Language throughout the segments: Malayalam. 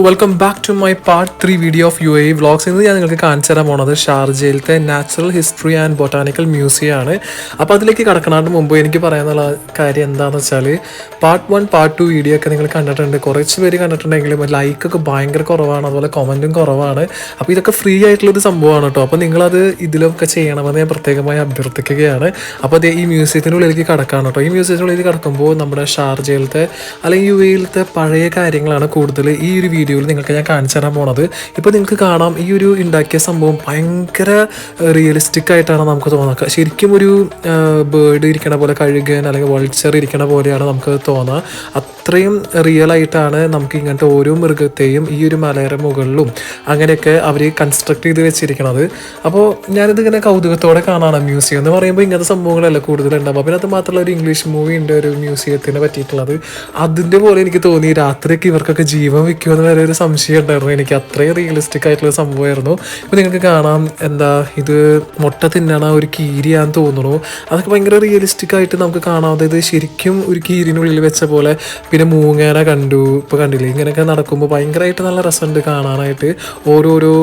Welcome back to my part three video of U A vlogs ഇന്ന് ഞാൻ നിങ്ങൾക്ക് കാണിച്ചു തരാൻ പോണത് ഷാർജയിലത്തെ natural history and botanical museum ആണ്. അപ്പോൾ അതിലേക്ക് കടക്കണതിന് മുമ്പ് എനിക്ക് പറയാനുള്ള കാര്യം എന്താണെന്ന് വെച്ചാൽ part one part two video ഒക്കെ നിങ്ങൾ കണ്ടിട്ടുണ്ട്. കുറച്ച് പേര് കണ്ടിട്ടുണ്ടെങ്കിലും ലൈക്കൊക്കെ ഭയങ്കര കുറവാണ്. അതുപോലെ കമന്റും കുറവാണ്. അപ്പോൾ ഇതൊക്കെ ഫ്രീ ആയിട്ടുള്ളൊരു സംഭവമാണ് കേട്ടോ. അപ്പോൾ നിങ്ങളത് ഇതിലൊക്കെ ചെയ്യണമെന്ന് ഞാൻ പ്രത്യേകമായി അഭ്യർത്ഥിക്കുകയാണ്. അപ്പോൾ അത് ഈ മ്യൂസിയത്തിനുള്ളിലേക്ക് കടക്കാണ് കേട്ടോ. ഈ മ്യൂസിയത്തിനുള്ളിലേക്ക് കടക്കുമ്പോൾ നമ്മുടെ ഷാർജയിലത്തെ അല്ലെങ്കിൽ യു എയിലത്തെ പഴയ കാര്യങ്ങളാണ് കൂടുതൽ ഈ ഒരു വീഡിയോയിൽ നിങ്ങൾക്ക് ഞാൻ കാണിച്ചു തരാൻ പോണത്. ഇപ്പോൾ നിങ്ങൾക്ക് കാണാം ഈ ഒരു ഉണ്ടാക്കിയ സംഭവം ഭയങ്കര റിയലിസ്റ്റിക് ആയിട്ടാണ് നമുക്ക് തോന്നുക. ശരിക്കും ഒരു ബേർഡ് ഇരിക്കണ പോലെ കഴുകൻ അല്ലെങ്കിൽ വൾച്ചർ ഇരിക്കണ പോലെയാണ് നമുക്ക് തോന്നുക അത്രയും റിയൽ ആയിട്ടാണ് നമുക്ക് ഇങ്ങനത്തെ ഓരോ മൃഗത്തെയും ഈ ഒരു മലയുടെ മുകളിലും അങ്ങനെയൊക്കെ അവർ കൺസ്ട്രക്ട് ചെയ്ത് വെച്ചിരിക്കണത്. അപ്പോൾ ഞാനിത് ഇങ്ങനെ കൗതുകത്തോടെ കാണാണ് മ്യൂസിയം എന്ന് പറയുമ്പോൾ ഇങ്ങനത്തെ സംഭവങ്ങളല്ല കൂടുതലുണ്ടാവും പിന്നെ അത് മാത്രമല്ല ഒരു ഇംഗ്ലീഷ് മൂവി ഉണ്ട് ഒരു മ്യൂസിയത്തിനെ പറ്റിയിട്ടുള്ളത്. അതിന്റെ പോലെ എനിക്ക് തോന്നി രാത്രിയൊക്കെ ഇവർക്കൊക്കെ ജീവൻ വെക്കുമെന്ന് വരെ ഒരു സംശയം ഉണ്ടായിരുന്നു. എനിക്ക് അത്രയും റിയലിസ്റ്റിക് ആയിട്ടുള്ള സംഭവമായിരുന്നു. ഇപ്പം നിങ്ങൾക്ക് കാണാം എന്താ ഇത് മുട്ട തിന്നണ ഒരു കീരിയാന്ന് തോന്നുന്നു. അതൊക്കെ ഭയങ്കര റിയലിസ്റ്റിക് ആയിട്ട് നമുക്ക് കാണാം. അതായത് ശരിക്കും ഒരു കീരിനുള്ളിൽ വെച്ച പോലെ പിന്നെ മൂങ്ങേന കണ്ടു ഇപ്പോൾ കണ്ടില്ലേ? ഇങ്ങനെയൊക്കെ നടക്കുമ്പോൾ ഭയങ്കരമായിട്ട് നല്ല രസമുണ്ട് കാണാനായിട്ട്. ഓരോരോ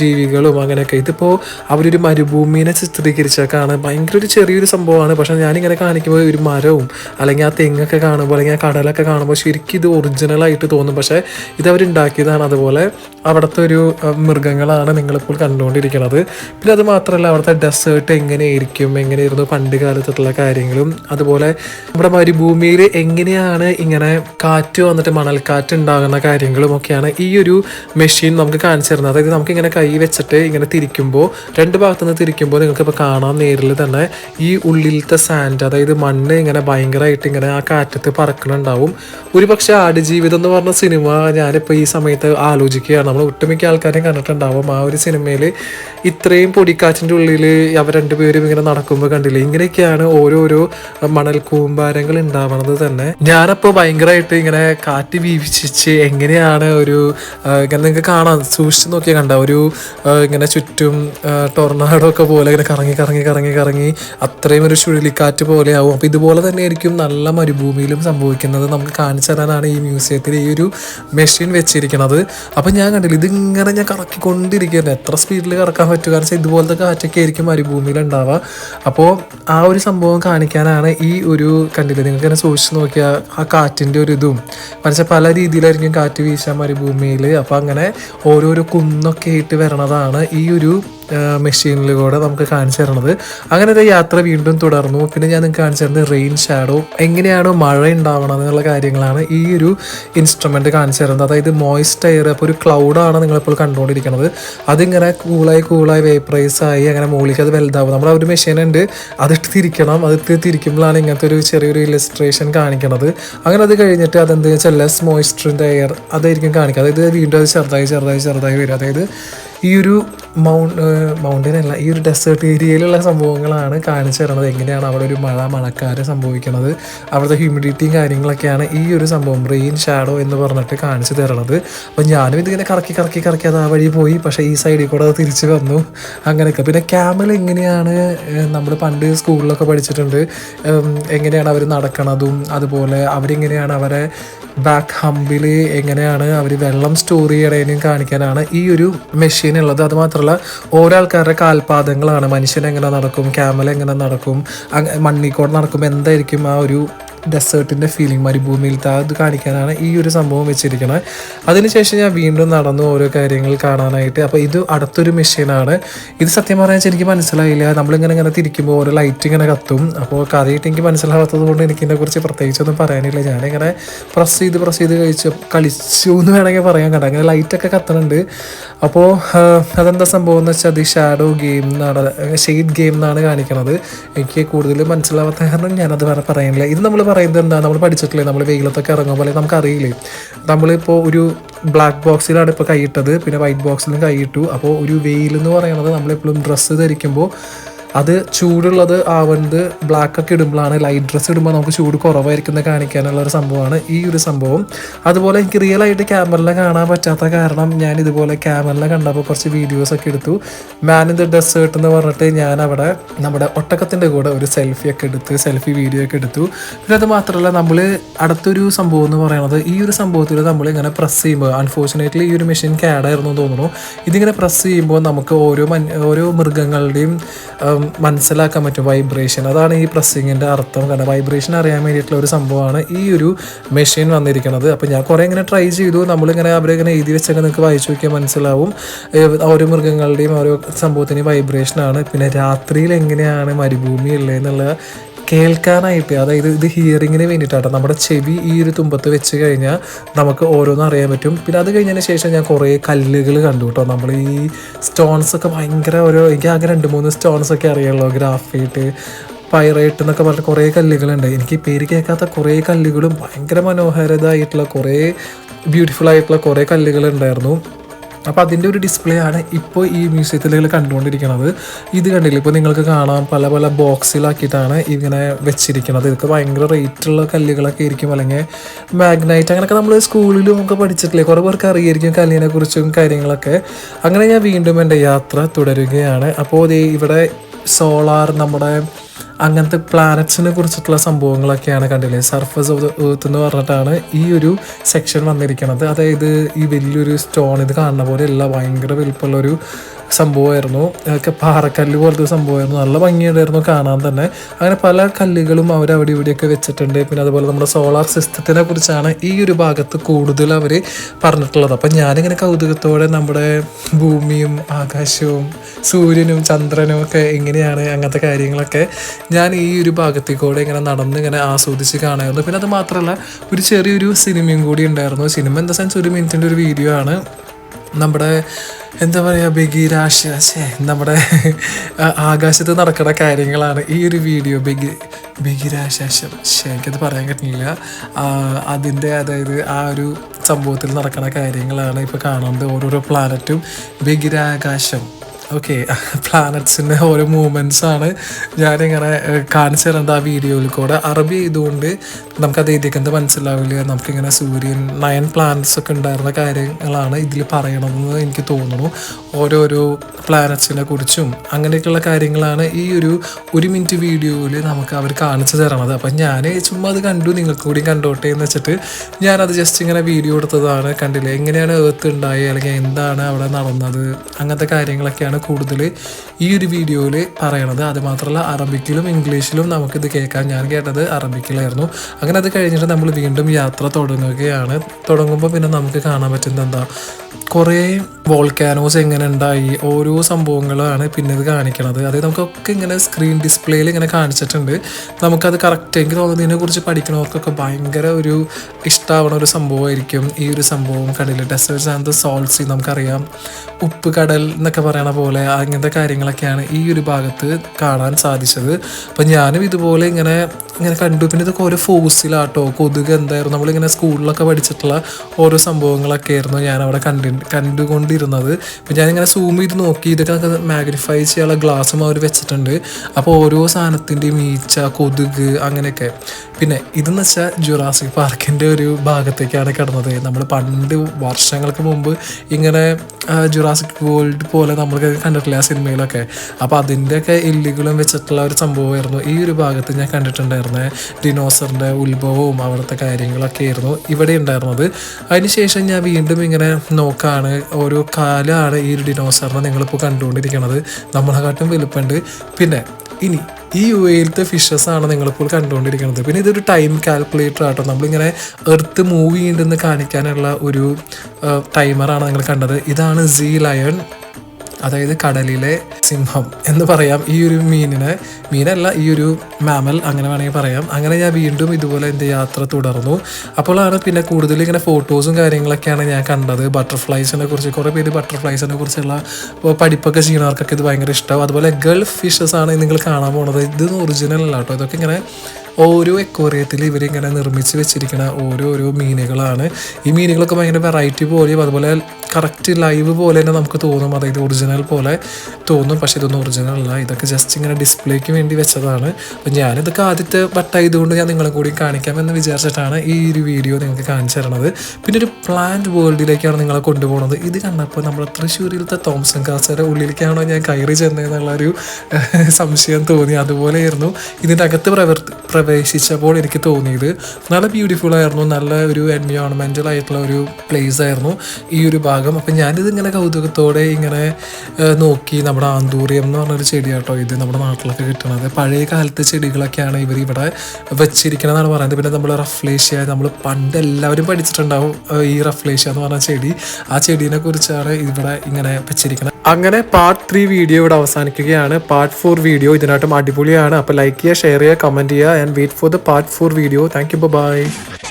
ജീവികളും അങ്ങനെയൊക്കെ. ഇതിപ്പോൾ അവരൊരു മരുഭൂമിനെ ചിത്രീകരിച്ചേക്കാണ് ഭയങ്കര ഒരു ചെറിയൊരു സംഭവമാണ്. പക്ഷെ ഞാനിങ്ങനെ കാണിക്കുമ്പോൾ ഒരു മരവും അല്ലെങ്കിൽ ആ തെങ്ങൊക്കെ കാണുമ്പോൾ അല്ലെങ്കിൽ ആ കടലൊക്കെ കാണുമ്പോൾ ശരിക്കും ഇത് ഒറിജിനലായിട്ട് തോന്നും. പക്ഷേ ഇത് അവരുണ്ടാക്കിയതാണ് അതുപോലെ അവിടുത്തെ ഒരു മൃഗങ്ങളാണ് നിങ്ങളിപ്പോൾ കണ്ടുകൊണ്ടിരിക്കുന്നത്. പിന്നെ അത് മാത്രമല്ല അവിടുത്തെ ഡെസേർട്ട് എങ്ങനെയായിരിക്കും എങ്ങനെയായിരുന്നു പണ്ട് കാലത്തുള്ള കാര്യങ്ങളും. അതുപോലെ നമ്മുടെ മരുഭൂമിയിൽ എങ്ങനെയാണ് ഇങ്ങനെ കാറ്റ് വന്നിട്ട് മണൽക്കാറ്റ് ഉണ്ടാകുന്ന കാര്യങ്ങളും ഒക്കെയാണ് ഈ ഒരു മെഷീൻ നമുക്ക് കാണിച്ചു തരുന്നത്. അതായത് നമുക്ക് ഇങ്ങനെ കൈ വെച്ചിട്ട് ഇങ്ങനെ തിരിക്കുമ്പോൾ രണ്ട് ഭാഗത്തു നിന്ന് തിരിക്കുമ്പോൾ നിങ്ങൾക്ക് ഇപ്പോൾ കാണാൻ നേരിൽ തന്നെ ഈ ഉള്ളിലത്തെ സാൻഡ് അതായത് മണ്ണ് ഇങ്ങനെ ഭയങ്കരമായിട്ട് ഇങ്ങനെ ആ കാറ്റത്ത് പറക്കണുണ്ടാവും. ഒരു പക്ഷേ ആടുജീവിതം എന്ന് പറഞ്ഞ സിനിമ ഞാനിപ്പോൾ സമയത്ത് ആലോചിക്കുകയാണ്. നമ്മൾ ഒട്ടുമിക്ക ആൾക്കാരെയും കണ്ടിട്ടുണ്ടാവും. ആ ഒരു സിനിമയിൽ ഇത്രയും പൊടിക്കാറ്റിന്റെ ഉള്ളിൽ അവർ രണ്ടുപേരും ഇങ്ങനെ നടക്കുമ്പോൾ കണ്ടില്ലേ? ഇങ്ങനെയൊക്കെയാണ് ഓരോരോ മണൽ കൂമ്പാരങ്ങൾ ഉണ്ടാവണത് തന്നെ. ഞാനപ്പോൾ ഭയങ്കരമായിട്ട് ഇങ്ങനെ കാറ്റ് വീവിച്ച് എങ്ങനെയാണ് ഒരു ഇങ്ങനെ നിങ്ങൾക്ക് കാണാം. സൂക്ഷിച്ച് നോക്കിയാൽ കണ്ട. ഒരു ഇങ്ങനെ ചുറ്റും ടൊർണാഡോ ഒക്കെ പോലെ ഇങ്ങനെ കറങ്ങി കറങ്ങി കറങ്ങി കറങ്ങി അത്രയും ഒരു ചുഴലിക്കാറ്റ് പോലെ ആവും അപ്പോൾ ഇതുപോലെ തന്നെ ആയിരിക്കും നല്ല മരുഭൂമിയിലും സംഭവിക്കുന്നത്. നമുക്ക് കാണിച്ചു തരാനാണ് ഈ മ്യൂസിയത്തിൽ ഈ ഒരു മെഷീൻ വെച്ചിരിക്കുന്നത് അപ്പം ഞാൻ കണ്ടില്ല ഇതിങ്ങനെ ഞാൻ കറക്കിക്കൊണ്ടിരിക്കുകയായിരുന്നു. എത്ര സ്പീഡിൽ കറക്കാൻ പറ്റും കാരണം ഇതുപോലത്തെ കാറ്റൊക്കെ ആയിരിക്കും മരുഭൂമിയിൽ ഉണ്ടാവുക അപ്പോൾ ആ ഒരു സംഭവം കാണിക്കാനാണ് ഈ ഒരു കണ്ടില്ല? നിങ്ങൾക്ക് തന്നെ സൂക്ഷിച്ച് നോക്കിയാൽ ആ കാറ്റിന്റെ ഒരു ഇതും. മനസ്സിൽ പല രീതിയിലായിരിക്കും കാറ്റ് വീശാൻ മരുഭൂമിയിൽ അപ്പോൾ അങ്ങനെ ഓരോരോ കുന്നൊക്കെ ആയിട്ട് വരണതാണ് ഈ ഒരു മെഷീനിലൂടെ നമുക്ക് കാണിച്ചു തരണത്. അങ്ങനെ ഒരു യാത്ര വീണ്ടും തുടർന്നു. പിന്നെ ഞാൻ നിങ്ങൾക്ക് കാണിച്ചു തരുന്നത് റെയിൻ ഷാഡോ എങ്ങനെയാണ് മഴ ഉണ്ടാവണം എന്നുള്ള കാര്യങ്ങളാണ് ഈ ഒരു ഇൻസ്ട്രുമെന്റ് കാണിച്ചു തരുന്നത്. അതായത് മോയിസ്റ്റ് എയർ അപ്പോൾ ഒരു ക്ലൗഡാണ് നിങ്ങളിപ്പോൾ കണ്ടുകൊണ്ടിരിക്കുന്നത്. അതിങ്ങനെ കൂളായി കൂളായി വേപ്പറൈസ് ആയി അങ്ങനെ മുകളിലേക്ക് അത് വലുതാവും. നമ്മൾ ആ ഒരു മെഷീൻ ഉണ്ട് അതിട്ട് തിരിക്കണം അത് ഇട്ട് തിരിക്കുമ്പോഴാണ് ഇങ്ങനത്തെ ഒരു ചെറിയൊരു ഇലസ്ട്രേഷൻ കാണിക്കണത്. അങ്ങനെ അത് കഴിഞ്ഞിട്ട് അതെന്താ വെച്ചാൽ ലെസ് മോയിസ്റ്ററിന്റെ എയർ അതായിരിക്കും കാണിക്കുക. അതായത് വീണ്ടും അത് ചെറുതായി ചെറുതായി ചെറുതായി വരും അതായത് ഈ ഒരു മൗണ്ട് മൗണ്ടൻ അല്ല ഈ ഒരു ഡെസേർട്ട് ഏരിയയിലുള്ള സംഭവങ്ങളാണ് കാണിച്ചു തരുന്നത് എങ്ങനെയാണ് അവിടെ ഒരു മഴ മഴക്കാര് സംഭവിക്കുന്നത്? അവിടുത്തെ ഹ്യൂമിഡിറ്റിയും കാര്യങ്ങളൊക്കെയാണ് ഈ ഒരു സംഭവം റെയിൻ ഷാഡോ എന്ന് പറഞ്ഞിട്ട് കാണിച്ചു തരണത് അപ്പം ഞാനും ഇതിങ്ങനെ കറക്കി കറക്കി കറക്കി അത് ആ വഴി പോയി. പക്ഷേ ഈ സൈഡിൽ കൂടെ അത് തിരിച്ച് വന്നു. അങ്ങനെയൊക്കെ. പിന്നെ ക്യാമൽ എങ്ങനെയാണ് നമ്മൾ പണ്ട് സ്കൂളിലൊക്കെ പഠിച്ചിട്ടുണ്ട്. എങ്ങനെയാണ് അവർ നടക്കണതും? അതുപോലെ അവരെങ്ങനെയാണ് അവരെ ബാക്ക് ഹമ്പിൽ എങ്ങനെയാണ് അവർ വെള്ളം സ്റ്റോർ ചെയ്യണേനും കാണിക്കാനാണ് ഈ ഒരു മെഷീൻ ഉള്ളത്. അത് മാത്രമല്ല ഓരോ ആൾക്കാരുടെ കാൽപാദങ്ങളാണ്. മനുഷ്യൻ എങ്ങനെ നടക്കും ക്യാമൽ എങ്ങനെ നടക്കും മണ്ണിക്കോട് നടക്കും എന്തായിരിക്കും ആ ഒരു ഡെസേർട്ടിന്റെ ഫീലിംഗ് മരുഭൂമിയിലത്തെ അത് കാണിക്കാനാണ് ഈ ഒരു സംഭവം വെച്ചിരിക്കുന്നത് അതിനുശേഷം ഞാൻ വീണ്ടും നടന്നു ഓരോ കാര്യങ്ങൾ കാണാനായിട്ട് അപ്പോൾ ഇത് അടുത്തൊരു മെഷീനാണ് ഇത് സത്യം പറഞ്ഞാൽ എനിക്ക് മനസ്സിലായില്ല. നമ്മളിങ്ങനെ ഇങ്ങനെ തിരിക്കുമ്പോൾ ഓരോ ലൈറ്റ് ഇങ്ങനെ കത്തും. അപ്പോൾ കഥയിട്ട് എനിക്ക് മനസ്സിലാവാത്തത് കൊണ്ട് എനിക്ക് ഇതിനെക്കുറിച്ച് പ്രത്യേകിച്ചൊന്നും പറയാനില്ല. ഞാനിങ്ങനെ പ്രസ് ചെയ്ത് പ്രസ് ചെയ്ത് കഴിച്ച്. കളിച്ചു എന്ന് വേണമെങ്കിൽ പറയാൻ കണ്ട അങ്ങനെ ലൈറ്റൊക്കെ കത്തുന്നുണ്ട് അപ്പോൾ അതെന്താ സംഭവം എന്ന് വെച്ചാൽ അത് ഷാഡോ ഗെയിം എന്നാണ് ഷെയ്ഡ് ഗെയിം എന്നാണ് കാണിക്കണത്. എനിക്ക് കൂടുതൽ മനസ്സിലാവാത്ത കാരണം ഞാനത് പറയാനില്ല. ഇത് നമ്മൾ പറയുന്നത് എന്താ? നമ്മൾ പഠിച്ചിട്ടില്ലേ? നമ്മൾ വെയിലത്തൊക്കെ ഇറങ്ങുമ്പോൾ പോലെ നമുക്കറിയില്ലേ? നമ്മളിപ്പോൾ ഒരു ബ്ലാക്ക് ബോക്സിലാണ് ഇപ്പോൾ കൈയിട്ടത്. പിന്നെ വൈറ്റ് ബോക്സിലും കൈയിട്ടു. അപ്പോൾ ഒരു വെയിൽ എന്ന് പറയുന്നത് നമ്മളെപ്പോഴും ഡ്രസ്സ് ധരിക്കുമ്പോൾ അത് ചൂടുള്ളത് ആവുന്നത് ബ്ലാക്ക് ഒക്കെ ഇടുമ്പോഴാണ് ലൈറ്റ് ഡ്രസ്സ് ഇടുമ്പോൾ നമുക്ക് ചൂട് കുറവായിരിക്കുന്നത് കാണിക്കാനുള്ള ഒരു സംഭവമാണ് ഈ ഒരു സംഭവം. അതുപോലെ എനിക്ക് റിയൽ ആയിട്ട് ക്യാമറയിൽ കാണാൻ പറ്റാത്ത കാരണം ഞാൻ ഇതുപോലെ ക്യാമറയിൽ കണ്ടപ്പോൾ കുറച്ച് വീഡിയോസ് ഒക്കെ എടുത്തു. മാൻ ഇൻ ദ ഡെസേർട്ട് എന്ന് പറഞ്ഞിട്ട് ഞാൻ അവിടെ നമ്മുടെ ഒട്ടക്കത്തിന്റെ കൂടെ ഒരു സെൽഫി ഒക്കെ എടുത്ത് സെൽഫി വീഡിയോ ഒക്കെ എടുത്തു. പിന്നെ അത് മാത്രമല്ല നമ്മൾ അടുത്തൊരു സംഭവം എന്ന് പറയുന്നത് ഈ ഒരു സംഭവത്തിൽ നമ്മൾ ഇങ്ങനെ പ്രസ് ചെയ്യുമ്പോൾ അൺഫോർച്ചുനേറ്റ്ലി ഈ ഒരു മെഷീൻ കേടായിരുന്നു തോന്നുന്നു. ഇതിങ്ങനെ പ്രസ് ചെയ്യുമ്പോൾ നമുക്ക് ഓരോ മൻ ഓരോ മൃഗങ്ങളുടെയും മനസ്സിലാക്കാൻ പറ്റും വൈബ്രേഷൻ അതാണ് ഈ പ്രസ്സിങ്ങിന്റെ അർത്ഥം. കാരണം വൈബ്രേഷൻ അറിയാൻ വേണ്ടിയിട്ടുള്ള ഒരു സംഭവമാണ് ഈ ഒരു മെഷീൻ വന്നിരിക്കുന്നത്. അപ്പോൾ ഞാൻ കുറേ ഇങ്ങനെ ട്രൈ ചെയ്തു. നമ്മളിങ്ങനെ അവരെ ഇങ്ങനെ എഴുതി വെച്ചൊക്കെ നിങ്ങൾക്ക് വായിച്ചു നോക്കിയാൽ മനസ്സിലാവും. ഓരോ മൃഗങ്ങളുടെയും ഓരോ സംഭവത്തിന്റെയും വൈബ്രേഷനാണ് പിന്നെ രാത്രിയിൽ എങ്ങനെയാണ് മരുഭൂമി ഉള്ളതെന്നുള്ള കേൾക്കാനായിട്ട് അതായത് ഇത് ഹിയറിങ്ങിന് വേണ്ടിയിട്ടാണ് നമ്മുടെ ചെവി ഈ ഒരു തുമ്പത്ത് വെച്ച് കഴിഞ്ഞാൽ നമുക്ക് ഓരോന്നും അറിയാൻ പറ്റും. പിന്നെ അത് കഴിഞ്ഞതിന് ശേഷം ഞാൻ കുറേ കല്ലുകൾ കണ്ടു കേട്ടോ. നമ്മൾ ഈ സ്റ്റോൺസ് ഒക്കെ ഭയങ്കര ഓരോ എനിക്ക് ആകെ രണ്ട് മൂന്ന് സ്റ്റോൺസ് ഒക്കെ അറിയാമല്ലോ ഗ്രാഫൈറ്റ് പൈറേറ്റ് എന്നൊക്കെ പറഞ്ഞ കുറേ കല്ലുകളുണ്ട്. എനിക്ക് പേര് കേൾക്കാത്ത കുറേ കല്ലുകളും ഭയങ്കര മനോഹരതായിട്ടുള്ള കുറേ ബ്യൂട്ടിഫുൾ ആയിട്ടുള്ള കുറേ കല്ലുകൾ ഉണ്ടായിരുന്നു അപ്പോൾ അതിന്റെ ഒരു ഡിസ്പ്ലേ ആണ് ഇപ്പോൾ ഈ മ്യൂസിയത്തിൽ കണ്ടുകൊണ്ടിരിക്കുന്നത്. ഇത് കണ്ടില്ല? ഇപ്പോൾ നിങ്ങൾക്ക് കാണാം പല പല ബോക്സിലാക്കിയിട്ടാണ് ഇങ്ങനെ വെച്ചിരിക്കുന്നത്. ഇതൊക്കെ ഭയങ്കര റേറ്റുള്ള കല്ലുകളൊക്കെ ആയിരിക്കും. അല്ലെങ്കിൽ മാഗ്നൈറ്റ് അങ്ങനെയൊക്കെ നമ്മൾ സ്കൂളിലും ഒക്കെ പഠിച്ചിട്ടില്ലേ? കുറേ പേർക്ക് അറിയായിരിക്കും കല്ലിനെ കുറിച്ചും കാര്യങ്ങളൊക്കെ. അങ്ങനെ ഞാൻ വീണ്ടും എന്റെ യാത്ര തുടരുകയാണ്. അപ്പോൾ ഇവിടെ സോളാർ നമ്മുടെ അങ്ങനത്തെ പ്ലാനറ്റ്സിനെ കുറിച്ചിട്ടുള്ള സംഭവങ്ങളൊക്കെയാണ് കണ്ടില്ലേ? സർഫസ് ഓഫ് ദ ഏർത്ത് എന്ന് പറഞ്ഞിട്ടാണ് ഈ ഒരു സെക്ഷൻ വന്നിരിക്കുന്നത് അതായത് ഈ വലിയൊരു സ്റ്റോൺ ഇത് കാണുന്ന പോലെ എല്ലാം ഭയങ്കര വലിപ്പമുള്ളൊരു സംഭവമായിരുന്നു. ഒക്കെ പാറക്കല്ല് പോലത്തെ സംഭവമായിരുന്നു. നല്ല ഭംഗിയുണ്ടായിരുന്നു കാണാൻ തന്നെ. അങ്ങനെ പല കല്ലുകളും അവർ അവിടെ ഇവിടെയൊക്കെ വെച്ചിട്ടുണ്ട്. പിന്നെ അതുപോലെ നമ്മുടെ സോളാർ സിസ്റ്റത്തിനെ കുറിച്ചാണ് ഈ ഒരു ഭാഗത്ത് കൂടുതൽ അവർ പറഞ്ഞിട്ടുള്ളത്. അപ്പം ഞാനിങ്ങനെ കൗതുകത്തോടെ നമ്മുടെ ഭൂമിയും ആകാശവും സൂര്യനും ചന്ദ്രനും ഒക്കെ എങ്ങനെയാണ് അങ്ങനത്തെ കാര്യങ്ങളൊക്കെ ഞാൻ ഈ ഒരു ഭാഗത്തേക്കൂടെ ഇങ്ങനെ നടന്ന് ഇങ്ങനെ ആസ്വദിച്ച് കാണായിരുന്നു പിന്നെ അത് മാത്രമല്ല ഒരു ചെറിയൊരു സിനിമയും കൂടി ഉണ്ടായിരുന്നു. സിനിമ ദ സെൻസ് ഒരു മിനിറ്റിന്റെ ഒരു വീഡിയോ ആണ്. നമ്മുടെ എന്താ പറയുക ബഗീരാശ നമ്മുടെ ആകാശത്ത് നടക്കുന്ന കാര്യങ്ങളാണ് ഈ ഒരു വീഡിയോ. ബഗി ബഗീരാശാശം എനിക്കത് പറയാൻ കിട്ടുന്നില്ല അതിന്റെ അതായത് ആ ഒരു സംഭവത്തിൽ നടക്കുന്ന കാര്യങ്ങളാണ് ഇപ്പോൾ കാണുന്നത് ഓരോരോ പ്ലാനറ്റും ബഹിരാകാശം ഓക്കെ പ്ലാനറ്റ്സിന്റെ ഓരോ മൂവ്മെന്റ്സ് ആണ്. ഞാനിങ്ങനെ കാണിച്ചു തരുന്നത് ആ വീഡിയോയിൽ കൂടെ. അറബി ചെയ്തുകൊണ്ട് നമുക്കത് എഴുതിക്കുന്നത് മനസ്സിലാവില്ല. നമുക്കിങ്ങനെ സൂര്യൻ നയൻ പ്ലാനറ്റ്സ് ഒക്കെ ഉണ്ടായിരുന്ന കാര്യങ്ങളാണ് ഇതിൽ പറയണമെന്ന് എനിക്ക് തോന്നുന്നു. ഓരോരോ പ്ലാനറ്റ്സിനെ കുറിച്ചും അങ്ങനെയൊക്കെയുള്ള കാര്യങ്ങളാണ് ഈ ഒരു ഒരു മിനിറ്റ് വീഡിയോയിൽ നമുക്ക് അവർ കാണിച്ചു തരണത്. അപ്പം ഞാൻ ചുമ്മാ അത് കണ്ടു നിങ്ങൾക്ക് കൂടി കണ്ടോട്ടെ എന്ന് വെച്ചിട്ട് ഞാനത് ജസ്റ്റ് ഇങ്ങനെ വീഡിയോ എടുത്തതാണ് കണ്ടില്ലേ. എങ്ങനെയാണ് ഏർത്ത് ഉണ്ടായി അല്ലെങ്കിൽ എന്താണ് അവിടെ നടന്നത് അങ്ങനത്തെ കാര്യങ്ങളൊക്കെയാണ് കൂടുതൽ ഈ ഒരു വീഡിയോയിൽ പറയണത്. അതുമാത്രമല്ല അറബിക്കിലും ഇംഗ്ലീഷിലും നമുക്കിത് കേൾക്കാം ഞാൻ കേട്ടത് അറബിക്കിലായിരുന്നു. അങ്ങനെ അത് കഴിഞ്ഞിട്ട് നമ്മൾ വീണ്ടും യാത്ര തുടങ്ങുകയാണ്. തുടങ്ങുമ്പോൾ പിന്നെ നമുക്ക് കാണാൻ പറ്റുന്നത് എന്താ? കുറേ വോൾക്കാനോസ് എങ്ങനെ ഉണ്ടായി? ഓരോ സംഭവങ്ങളാണ് പിന്നെ ഇത് കാണിക്കണത്. അതായത് നമുക്കൊക്കെ ഇങ്ങനെ സ്ക്രീൻ ഡിസ്പ്ലേയിൽ ഇങ്ങനെ കാണിച്ചിട്ടുണ്ട്. നമുക്കത് കറക്റ്റ് എനിക്ക് തോന്നുന്നത് ഇതിനെക്കുറിച്ച് പഠിക്കണവർക്കൊക്കെ ഭയങ്കര ഒരു ഇഷ്ടമാവണ ഒരു സംഭവമായിരിക്കും. ഈ ഒരു സംഭവം കടലിൽ ഡെസേർട്സ് ആൻഡ് സോൾസി നമുക്കറിയാം. ഉപ്പ് കടൽ എന്നൊക്കെ പറയണ പോലെ അങ്ങനത്തെ കാര്യങ്ങളൊക്കെയാണ് ഈ ഒരു ഭാഗത്ത് കാണാൻ സാധിച്ചത്. അപ്പം ഞാനും ഇതുപോലെ ഇങ്ങനെ ഇങ്ങനെ കണ്ടു. പിന്നെ ഇതൊക്കെ ഓരോ ഫോസിലാട്ടോ കൊതുക് എന്തായിരുന്നു? നമ്മളിങ്ങനെ സ്കൂളിലൊക്കെ പഠിച്ചിട്ടുള്ള ഓരോ സംഭവങ്ങളൊക്കെ ആയിരുന്നു ഞാൻ അവിടെ കണ്ടി കണ്ടുകൊണ്ടിരുന്നത് അപ്പം ഞാനിങ്ങനെ സൂം ചെയ്ത് നോക്കി ഇതൊക്കെ മാഗ്നിഫൈ ചെയ്യാനുള്ള ഗ്ലാസ്സും അവർ വെച്ചിട്ടുണ്ട്. അപ്പോൾ ഓരോ സാധനത്തിന്റെയും ഈച്ച കൊതുക് അങ്ങനെയൊക്കെ. പിന്നെ ഇതെന്ന് വെച്ചാൽ ജുറാസിക് പാർക്കിന്റെ ഒരു ഭാഗത്തേക്കാണ് കിടന്നത്. നമ്മൾ പണ്ട് വർഷങ്ങൾക്ക് മുമ്പ് ഇങ്ങനെ ജുറാസിക് വേൾഡ് പോലെ നമ്മൾ കണ്ടിട്ടില്ല ആ സിനിമയിലൊക്കെ? അപ്പോൾ അതിന്റെയൊക്കെ എല്ലുകളും വെച്ചിട്ടുള്ള ഒരു സംഭവമായിരുന്നു. ഈ ഒരു ഭാഗത്ത് ഞാൻ കണ്ടിട്ടുണ്ടായിരുന്നത് ഡിനോസറിന്റെ ഉത്ഭവവും അവിടുത്തെ കാര്യങ്ങളൊക്കെ ആയിരുന്നു. ഇവിടെ ഉണ്ടായിരുന്നത്. അതിനുശേഷം ഞാൻ വീണ്ടും ഇങ്ങനെ നോക്കാണ്. ഓരോ കാലമാണ് ഈ ഒരു ഡിനോസറിനെ നിങ്ങളിപ്പോൾ കണ്ടുകൊണ്ടിരിക്കുന്നത് നമ്മളെക്കാട്ടും വലുപ്പമുണ്ട്. പിന്നെ ഇനി ഈ യു എയിലത്തെ ഫിഷസ് ആണ് നിങ്ങളിപ്പോൾ കണ്ടുകൊണ്ടിരിക്കുന്നത്. പിന്നെ ഇതൊരു ടൈം കാൽക്കുലേറ്റർ ആട്ടോ. നമ്മളിങ്ങനെ എർത്ത് മൂവ് ചെയ്യുന്നുണ്ടെന്ന് കാണിക്കാനുള്ള ഒരു ടൈമറാണ് നിങ്ങൾ കണ്ടത്. ഇതാണ് സീ ലയൺ അതായത് കടലിലെ സിംഹം എന്ന് പറയാം. ഈ ഒരു മീനിനെ മീനല്ല ഈ ഒരു മാമൽ അങ്ങനെ വേണമെങ്കിൽ പറയാം. അങ്ങനെ ഞാൻ വീണ്ടും ഇതുപോലെ എന്റെ യാത്ര തുടർന്നു. അപ്പോഴാണ് പിന്നെ കൂടുതൽ ഇങ്ങനെ ഫോട്ടോസും കാര്യങ്ങളൊക്കെയാണ് ഞാൻ കണ്ടത്. ബട്ടർഫ്ലൈസിനെ കുറിച്ച് കുറേ പേര് ബട്ടർഫ്ലൈസിനെ കുറിച്ചുള്ള പഠിപ്പൊക്കെ ചെയ്യുന്നവർക്കൊക്കെ ഇത് ഭയങ്കര ഇഷ്ടമാവും അതുപോലെ ഗൾഫ് ഫിഷസ് ആണ് നിങ്ങൾ കാണാൻ പോണത്. ഇത് ഒറിജിനൽ അല്ല കേട്ടോ. ഇതൊക്കെ ഇങ്ങനെ ഓരോ എക്വോറിയത്തിൽ ഇവരിങ്ങനെ നിർമ്മിച്ച് വെച്ചിരിക്കുന്ന ഓരോരോ മീനുകളാണ്. ഈ മീനുകളൊക്കെ ഭയങ്കര വെറൈറ്റി പോലെയും അതുപോലെ കറക്റ്റ് ലൈവ് പോലെ തന്നെ നമുക്ക് തോന്നും. അതായത് ഒറിജിനൽ പോലെ തോന്നും പക്ഷേ ഇതൊന്നും ഒറിജിനൽ അല്ല. ഇതൊക്കെ ജസ്റ്റ് ഇങ്ങനെ ഡിസ്പ്ലേക്ക് വേണ്ടി വെച്ചതാണ്. അപ്പം ഞാനിതൊക്കെ ആദ്യത്തെ വട്ടായതുകൊണ്ട് ഞാൻ നിങ്ങളെ കൂടി കാണിക്കാമെന്ന് വിചാരിച്ചിട്ടാണ് ഈ ഒരു വീഡിയോ നിങ്ങൾക്ക് കാണിച്ചു തരണത്. പിന്നെ ഒരു പ്ലാന്റ് വേൾഡിലേക്കാണ് നിങ്ങളെ കൊണ്ടുപോകുന്നത് ഇത് കണ്ടപ്പോൾ നമ്മൾ തൃശ്ശൂരിലത്തെ തോംസൺ കാസറെ ഉള്ളിലേക്കാണോ ഞാൻ കയറി ചെന്നതെന്നുള്ളൊരു സംശയം തോന്നി. അതുപോലെയായിരുന്നു. ഇതിന്റെ അകത്ത് പ്രവർത്തി പ്രവേശിച്ചപ്പോൾ എനിക്ക് തോന്നിയത്. നല്ല ബ്യൂട്ടിഫുൾ ആയിരുന്നു. നല്ല ഒരു എൻവയോൺമെന്റൽ ആയിട്ടുള്ള ഒരു പ്ലേസ് ആയിരുന്നു ഈ ഒരു ഭാഗം. അപ്പം ഞാനിത് ഇങ്ങനെ കൗതുകത്തോടെ ഇങ്ങനെ നോക്കി നമ്മുടെ ആന്തൂറിയം എന്ന് പറഞ്ഞൊരു ചെടിയാട്ടോ ഇത് നമ്മുടെ നാട്ടിലൊക്കെ കിട്ടുന്നത് പഴയ കാലത്തെ ചെടികളൊക്കെയാണ് ഇവർ ഇവിടെ വെച്ചിരിക്കണമെന്നാണ് പറയുന്നത്. പിന്നെ നമ്മൾ റഫ്ലേഷ്യ നമ്മൾ പണ്ട് എല്ലാവരും പഠിച്ചിട്ടുണ്ടാവും ഈ റഫ്ലേഷ്യ എന്ന് പറഞ്ഞ ചെടി. ആ ചെടീനെ കുറിച്ചാണ് ഇവിടെ ഇങ്ങനെ വെച്ചിരിക്കുന്നത് അങ്ങനെ പാർട്ട് ത്രീ വീഡിയോ ഇവിടെ അവസാനിക്കുകയാണ്. പാർട്ട് ഫോർ വീഡിയോ ഇതിനായിട്ടും അടിപൊളിയാണ്. അപ്പോൾ ലൈക്ക് ചെയ്യുക ഷെയർ ചെയ്യുക കമന്റ് ചെയ്യുക and wait for the part four video thank you bye